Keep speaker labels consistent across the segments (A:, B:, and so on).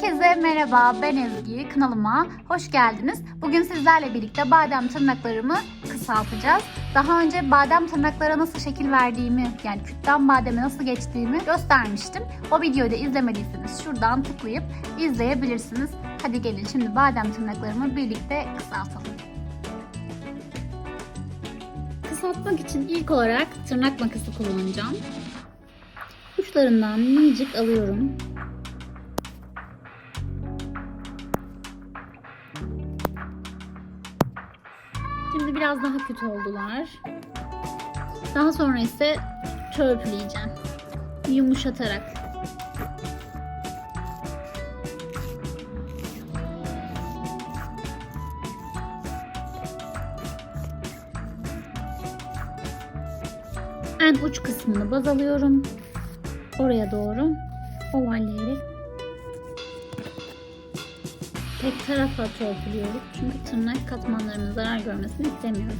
A: Herkese merhaba, ben Ezgi. Kanalıma hoş geldiniz. Bugün sizlerle birlikte badem tırnaklarımı kısaltacağız. Daha önce badem tırnaklara nasıl şekil verdiğimi, yani kütten bademe nasıl geçtiğimi göstermiştim. O videoyu da izlemediyseniz şuradan tıklayıp izleyebilirsiniz. Hadi gelin şimdi badem tırnaklarımı birlikte kısaltalım. Kısaltmak için ilk olarak tırnak makası kullanacağım. Uçlarından minicik alıyorum. Biraz daha kötü oldular. Daha sonra ise törpüleyeceğim. Yumuşatarak. En uç kısmını baz alıyorum. Oraya doğru ovalleyerek tek tarafa törpülüyoruz. Çünkü tırnak katmanlarının zarar görmesini istemiyorum.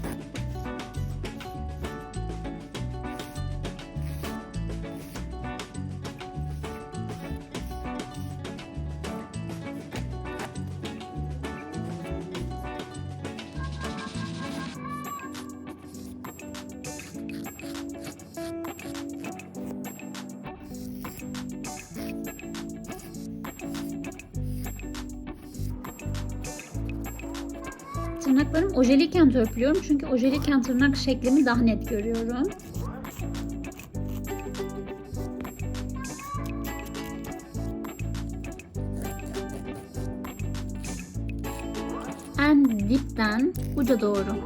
A: Tırnaklarım ojeliyken törpülüyorum çünkü ojeliyken tırnak şeklimi daha net görüyorum. En dipten uca doğru.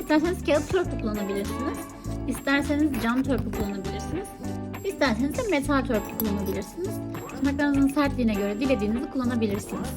A: İsterseniz kağıt törpü kullanabilirsiniz. İsterseniz cam törpü kullanabilirsiniz. İsterseniz de metal törpü kullanabilirsiniz. Tırnaklarınızın sertliğine göre dilediğinizi kullanabilirsiniz.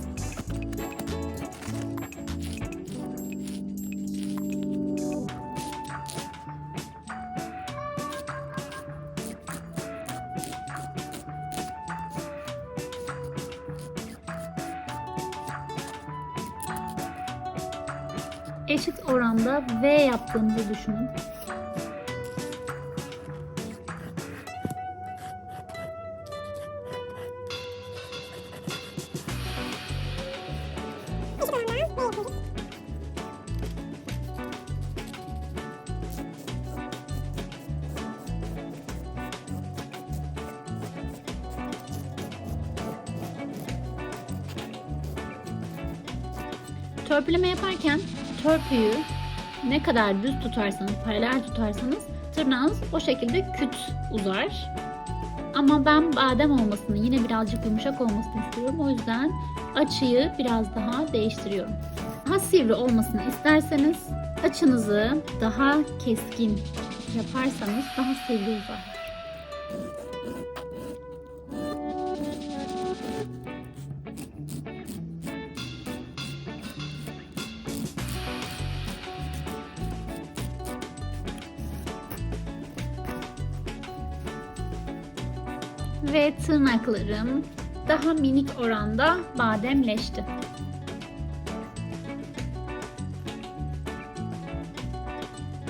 A: Eşit oranda V yaptığınızı düşünün. Törpüleme yaparken törpüyü ne kadar düz tutarsanız, paralel tutarsanız tırnağınız o şekilde küt uzar. Ama ben badem olmasını, yine birazcık yumuşak olmasını istiyorum. O yüzden açıyı biraz daha değiştiriyorum. Daha sivri olmasını isterseniz açınızı daha keskin yaparsanız daha sivri uzar. Ve tırnaklarım daha minik oranda bademleşti.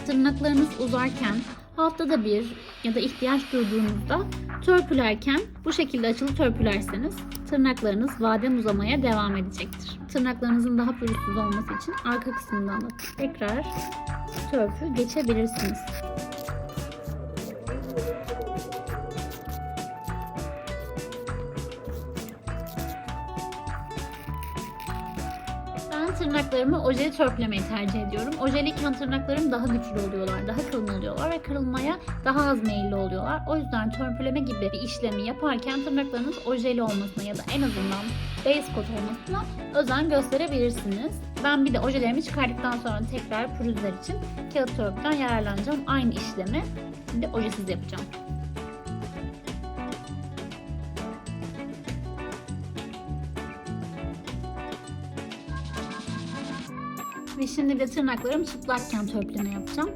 A: Tırnaklarınız uzarken haftada bir ya da ihtiyaç duyduğunuzda törpülerken bu şekilde açılı törpülerseniz tırnaklarınız badem uzamaya devam edecektir. Tırnaklarınızın daha pürüzsüz olması için arka kısmından da tekrar törpü geçebilirsiniz. Tırnaklarımı ojeli törpülemeyi tercih ediyorum. Ojeliyken tırnaklarım daha güçlü oluyorlar, daha kalın oluyorlar ve kırılmaya daha az meyilli oluyorlar. O yüzden törpüleme gibi bir işlemi yaparken tırnaklarınız ojeli olmasına ya da en azından base coat olmasına özen gösterebilirsiniz. Ben bir de ojelerimi çıkardıktan sonra tekrar pürüzler için kağıt törpüden yararlanacağım. Aynı işlemi bir de ojesiz yapacağım. Ve şimdi de tırnaklarım çıplakken törpüleme yapacağım.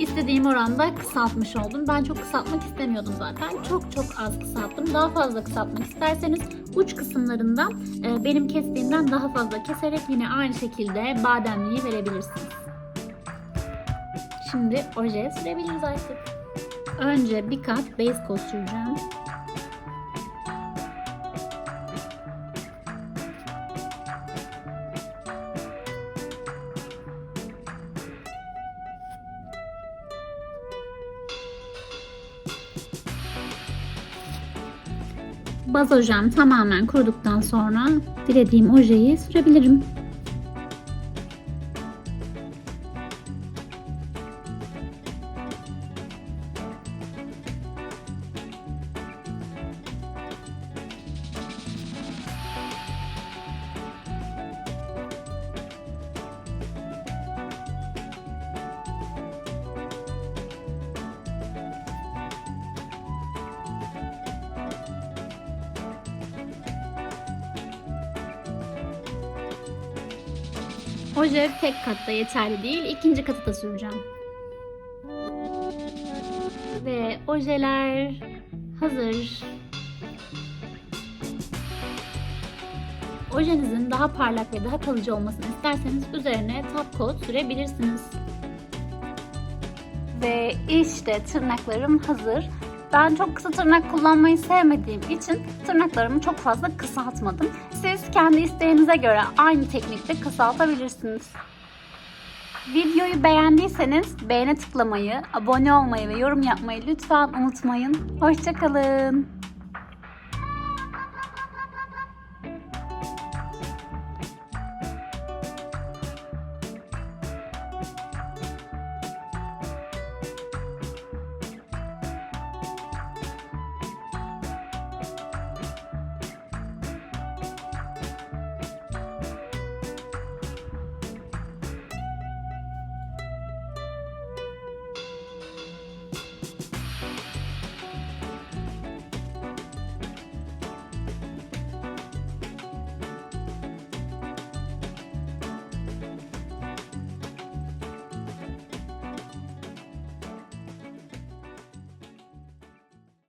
A: İstediğim oranda kısaltmış oldum. Ben çok kısaltmak istemiyordum zaten. Çok çok az kısalttım. Daha fazla kısaltmak isterseniz uç kısımlarından e, benim kestiğimden daha fazla keserek yine aynı şekilde bademliği verebilirsiniz. Şimdi oje sürebiliriz artık. Önce bir kat base coat süreceğim. Baz ojem tamamen kuruduktan sonra dilediğim ojeyi sürebilirim. Oje tek katta yeterli değil. ikinci katı da süreceğim. Ve ojeler hazır. Ojenizin daha parlak ve daha kalıcı olmasını isterseniz üzerine top coat sürebilirsiniz. Ve işte tırnaklarım hazır. Ben çok kısa tırnak kullanmayı sevmediğim için tırnaklarımı çok fazla kısaltmadım. Siz kendi isteğinize göre aynı teknikte kısaltabilirsiniz. Videoyu beğendiyseniz beğene tıklamayı, abone olmayı ve yorum yapmayı lütfen unutmayın. Hoşçakalın.